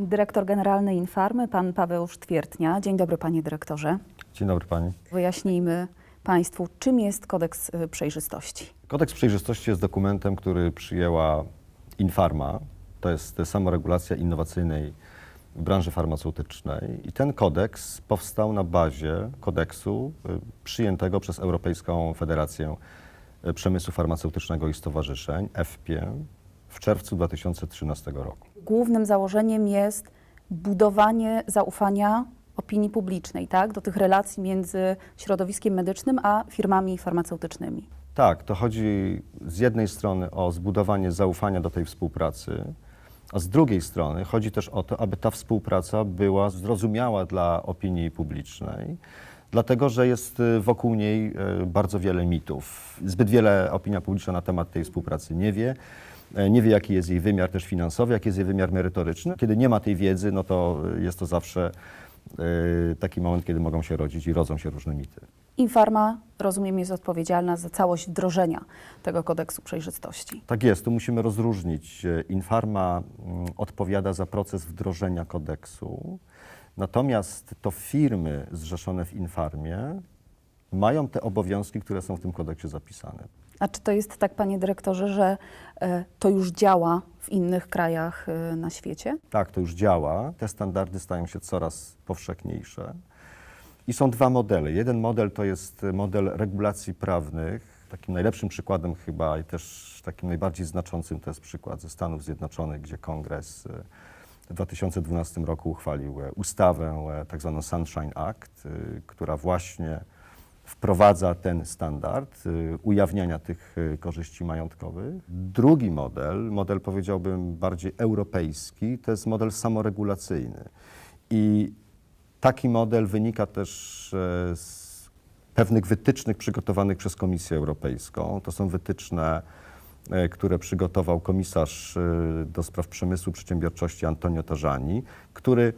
Dyrektor Generalny Infarmy, pan Paweł Sztwiertnia. Dzień dobry, panie dyrektorze. Dzień dobry pani. Wyjaśnijmy państwu, czym jest kodeks y, przejrzystości. Kodeks przejrzystości jest dokumentem, który przyjęła Infarma. To jest samoregulacja innowacyjnej branży farmaceutycznej. I ten kodeks powstał na bazie kodeksu y, przyjętego przez Europejską Federację y, Przemysłu Farmaceutycznego i Stowarzyszeń, EFPIE, w czerwcu 2013 roku. Głównym założeniem jest budowanie zaufania opinii publicznej, tak, do tych relacji między środowiskiem medycznym a firmami farmaceutycznymi. Tak, to chodzi z jednej strony o zbudowanie zaufania do tej współpracy, a z drugiej strony chodzi też o to, aby ta współpraca była zrozumiała dla opinii publicznej, dlatego że jest y, wokół niej y, bardzo wiele mitów. Zbyt wiele opinia publiczna na temat tej współpracy nie wie. E, Nie wie, jaki jest jej wymiar też finansowy, jaki jest jej wymiar merytoryczny. Kiedy nie ma tej wiedzy, no to y, jest to zawsze y, taki moment, kiedy mogą się rodzić i rodzą się różne mity. Infarma, rozumiem, jest odpowiedzialna za całość wdrożenia tego kodeksu przejrzystości. Tak jest, tu musimy rozróżnić. E, Infarma mm, odpowiada za proces wdrożenia kodeksu, natomiast to firmy zrzeszone w Infarmie mają te obowiązki, które są w tym kodeksie zapisane. A czy to jest tak, panie dyrektorze, że e, to już działa w innych krajach e, na świecie? Tak, to już działa. Te standardy stają się coraz powszechniejsze. I są dwa modele. Jeden model to jest model regulacji prawnych. Takim najlepszym przykładem chyba i też takim najbardziej znaczącym to jest przykład ze Stanów Zjednoczonych, gdzie Kongres e, w 2012 roku uchwalił ustawę, tak zwaną Sunshine Act, która właśnie wprowadza ten standard y, ujawniania tych y, korzyści majątkowych. Drugi model, model powiedziałbym bardziej europejski, to jest model samoregulacyjny. I taki model wynika też e, z pewnych wytycznych przygotowanych przez Komisję Europejską. To są wytyczne, e, które przygotował komisarz e, do spraw przemysłu przedsiębiorczości Antonio Tajani, który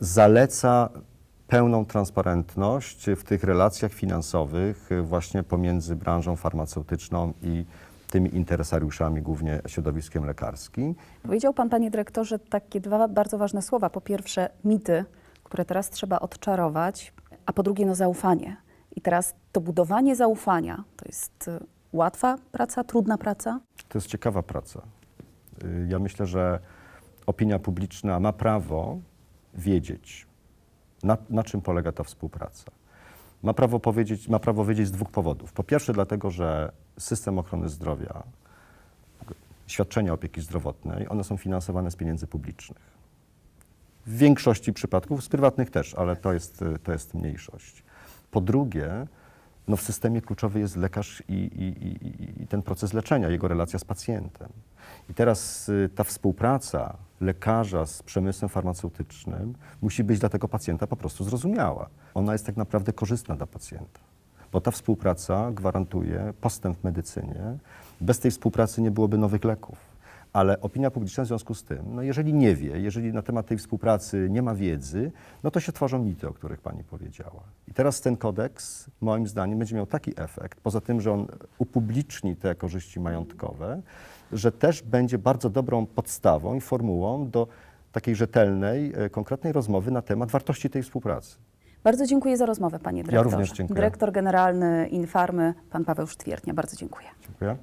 zaleca pełną transparentność w tych relacjach finansowych e, właśnie pomiędzy branżą farmaceutyczną i tymi interesariuszami, głównie środowiskiem lekarskim. Powiedział pan, panie dyrektorze, takie dwa bardzo ważne słowa. Po pierwsze, mity, które teraz trzeba odczarować, a po drugie, no zaufanie. I teraz to budowanie zaufania to jest y, łatwa praca, trudna praca? To jest ciekawa praca. Y, Ja myślę, że opinia publiczna ma prawo wiedzieć, na, na czym polega ta współpraca. Ma prawo, powiedzieć, ma prawo wiedzieć z dwóch powodów. Po pierwsze, dlatego, że system ochrony zdrowia, świadczenia opieki zdrowotnej, one są finansowane z pieniędzy publicznych. W większości przypadków, z prywatnych też, ale to jest, to jest mniejszość. Po drugie, no w systemie kluczowy jest lekarz i, i, i, i ten proces leczenia, jego relacja z pacjentem. I teraz y, ta współpraca lekarza z przemysłem farmaceutycznym musi być dla tego pacjenta po prostu zrozumiała. Ona jest tak naprawdę korzystna dla pacjenta, bo ta współpraca gwarantuje postęp w medycynie. Bez tej współpracy nie byłoby nowych leków. Ale opinia publiczna w związku z tym, no jeżeli nie wie, jeżeli na temat tej współpracy nie ma wiedzy, no to się tworzą mity, o których Pani powiedziała. I teraz ten kodeks, moim zdaniem, będzie miał taki efekt, poza tym, że on upubliczni te korzyści majątkowe, że też będzie bardzo dobrą podstawą i formułą do takiej rzetelnej, e, konkretnej rozmowy na temat wartości tej współpracy. Bardzo dziękuję za rozmowę, panie dyrektorze. również dziękuję. Dyrektor Generalny Infarmy, pan Paweł Sztwiertnia. Bardzo dziękuję. Dziękuję.